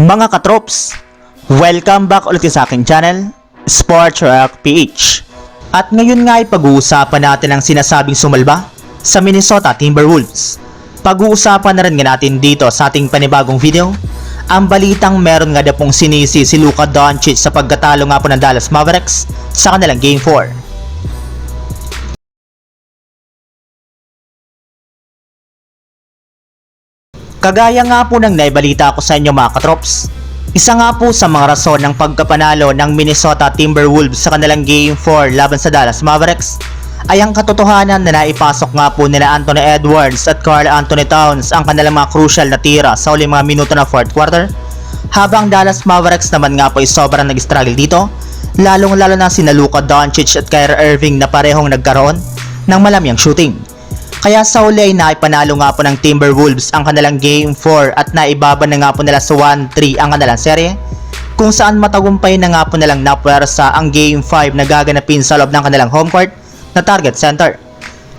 Mga katrops, welcome back ulit sa aking channel, Sports Rock PH. At ngayon nga ay pag-uusapan natin ang sinasabing sumalba sa Minnesota Timberwolves. Pag-uusapan na rin nga natin dito sa ating panibagong video, ang balitang meron nga na pong sinisi si Luka Doncic sa pagkatalo nga po ng Dallas Mavericks sa kanilang Game 4. Kagaya nga po ng naibalita ko sa inyo mga katrops, isa nga po sa mga rason ng pagkapanalo ng Minnesota Timberwolves sa kanilang Game 4 laban sa Dallas Mavericks ay ang katotohanan na naipasok nga po nila Anthony Edwards at Carl Anthony Towns ang kanilang mga crucial na tira sa uling mga minuto ng 4th quarter habang Dallas Mavericks naman nga po ay sobrang nag-struggle dito lalong lalo na sina Luka Doncic at Kyrie Irving na parehong nagkaroon ng malamyang shooting. Kaya sa uli ay naipanalo nga po ng Timberwolves ang kanilang Game 4 at naibaba na nga po nila sa 1-3 ang kanilang serye kung saan matagumpay na nga po nilang napuwersa ang Game 5 na gaganapin sa loob ng kanilang home court na target center.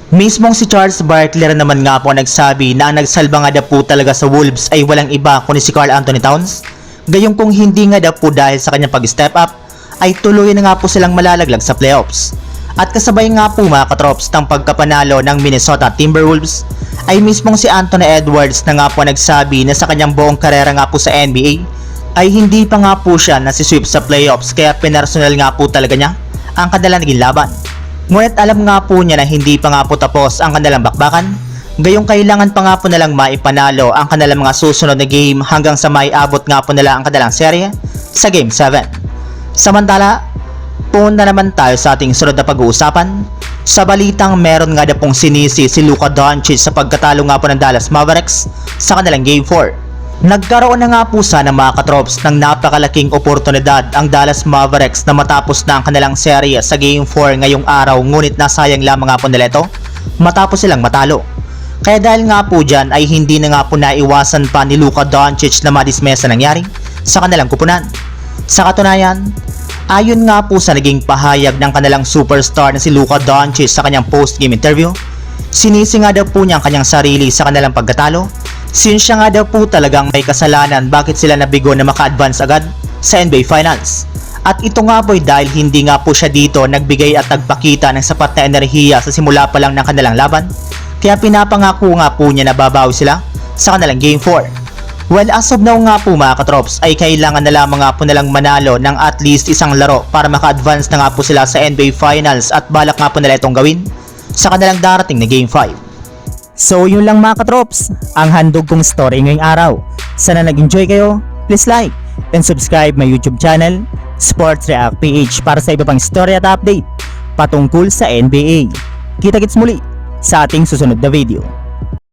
Mismong si Charles Barkley rin naman nga po nagsabi na ang nagsalba nga daw po talaga sa Wolves ay walang iba kundi si Carl Anthony Towns. Gayong kung hindi nga daw po dahil sa kanyang pag-step up, ay tuloy na nga po silang malalaglag sa playoffs. At kasabay nga po mga katrops ng pagkapanalo ng Minnesota Timberwolves ay mismong si Anthony Edwards na nga po nagsabi na sa kanyang buong karera nga po sa NBA ay hindi pa nga po siya nasisweep sa playoffs kaya pinersonal nga po talaga niya ang kanilang naging laban. Ngunit alam nga po niya na hindi pa nga po tapos ang kanilang bakbakan Gayong kailangan pa nga po nilang maipanalo ang kanilang mga susunod na game hanggang sa maiabot nga po nila ang kanilang serye sa Game 7. Samantala, Punta naman tayo sa ating sunod na pag-uusapan. Sa balitang meron nga na pong sinisi si Luka Doncic sa pagkatalo nga po ng Dallas Mavericks sa kanilang Game 4. Nagkaroon na nga po sana mga katrops ng napakalaking oportunidad ang Dallas Mavericks na matapos na ang kanilang serye sa Game 4 ngayong araw ngunit nasayang lamang nga po nila ito matapos silang matalo. Kaya dahil nga po dyan ay hindi na nga po naiwasan pa ni Luka Doncic na madismesa nangyari sa kanilang kupunan. Sa katunayan, Ayon nga po sa naging pahayag ng kanilang superstar na si Luka Doncic sa kanyang post-game interview, sinisi nga daw po niya ang kanyang sarili sa kanilang pagkatalo since siya nga daw po talagang may kasalanan bakit sila nabigo na maka-advance agad sa NBA Finals. At ito nga po dahil hindi nga po siya dito nagbigay at nagpakita ng sapat na enerhiya sa simula pa lang ng kanilang laban, kaya pinapangako nga po niya na babawi sila sa kanilang Game 4. Well, as of now nga po mga katrops ay kailangan na lamang nga po nilang manalo ng at least isang laro para maka-advance na nga po sila sa NBA Finals at balak nga po nila itong gawin sa kanilang darating na Game 5. So yun lang mga katrops, ang handog kong story ngayong araw. Sana nag-enjoy kayo, please like and subscribe my YouTube channel, Sports React PH para sa iba pang story at update patungkol sa NBA. Kita-kits muli sa ating susunod na video.